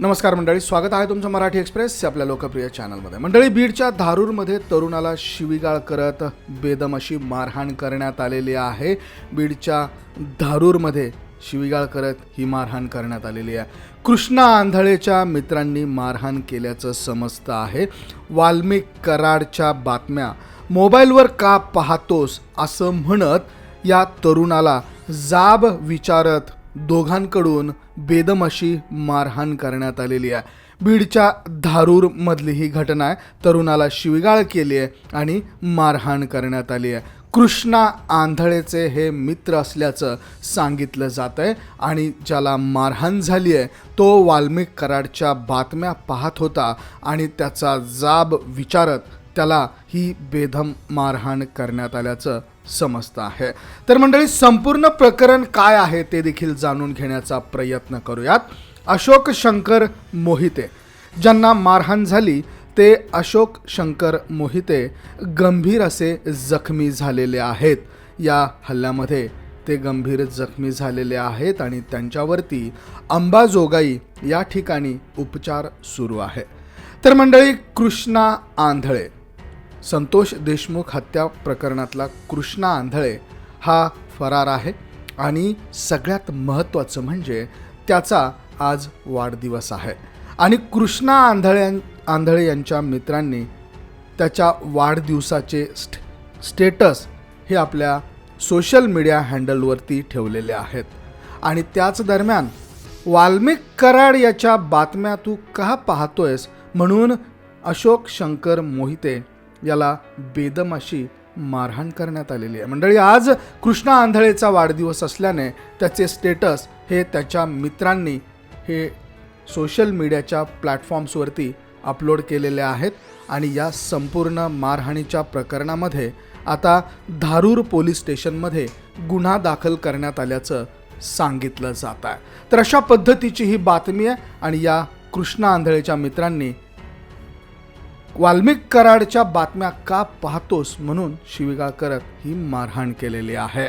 नमस्कार मंडळी स्वागत आहे तुमचं मराठी एक्सप्रेस आपल्या लोकप्रिय चॅनलमध्ये. मंडळी बीडच्या धारूरमध्ये तरुणाला शिवीगाळ करत बेदम अशी मारहाण करण्यात आलेली आहे. बीडच्या धारूरमध्ये शिवीगाळ करत ही मारहाण करण्यात आलेली आहे. कृष्णा आंधळेच्या मित्रांनी मारहाण केल्याचं समजतं आहे. वाल्मिक कराडच्या बातम्या मोबाईलवर का पाहतोस असं म्हणत या तरुणाला जाब विचारत दोघांकडून बेदम अशी मारहाण करण्यात आलेली आहे. बीडच्या धारूरमधली ही घटना आहे. तरुणाला शिवीगाळ केली आहे आणि मारहाण करण्यात आली आहे. कृष्णा आंधळेचे हे मित्र असल्याचं सांगितलं जात आहे आणि ज्याला मारहाण झाली आहे तो वाल्मिक कराडच्या बातम्या पाहत होता आणि त्याचा जाब विचारत त्याला ही बेधम मारहाण करण्यात आल्याचं समजतं आहे. तर मंडळी संपूर्ण प्रकरण काय आहे ते देखील जाणून घेण्याचा प्रयत्न करूयात. अशोक शंकर मोहिते. ज्यांना मारहाण झाली ते अशोक शंकर मोहिते गंभीर असे जखमी झालेले आहेत. या हल्ल्यामध्ये ते गंभीर जखमी झालेले आहेत आणि त्यांच्यावरती अंबाजोगाई या ठिकाणी उपचार सुरू आहे. तर मंडळी कृष्णा आंधळे. संतोष देशमुख हत्या प्रकरणातला कृष्णा आंधळे हा फरार आहे आणि सगळ्यात महत्त्वाचं म्हणजे त्याचा आज वाढदिवस आहे. आणि कृष्णा आंधळे आंधळे यांच्या मित्रांनी त्याच्या वाढदिवसाचे स्ट स्टेटस हे आपल्या सोशल मीडिया हँडलवरती ठेवलेले आहेत. आणि त्याच दरम्यान वाल्मिक कराड याच्या बातम्या तू का पाहतोयस? म्हणून अशोक शंकर मोहिते याला बेदम अशी मारहाण करण्यात आलेली आहे. मंडळी आज कृष्णा आंधळेचा वाढदिवस असल्याने त्याचे स्टेटस हे त्याच्या मित्रांनी हे सोशल मीडियाच्या प्लॅटफॉर्म्सवरती अपलोड केलेले आहेत आणि या संपूर्ण मारहाणीच्या प्रकरणामध्ये आता धारूर पोलीस स्टेशनमध्ये गुन्हा दाखल करण्यात आल्याचं सांगितलं जात आहे. तर अशा पद्धतीची ही बातमी आहे आणि या कृष्णा आंधळेच्या मित्रांनी वाल्मिक कराडच्या बातम्या का पाहतोस म्हणून शिवीगाळ करत ही मारहाण केलेली आहे.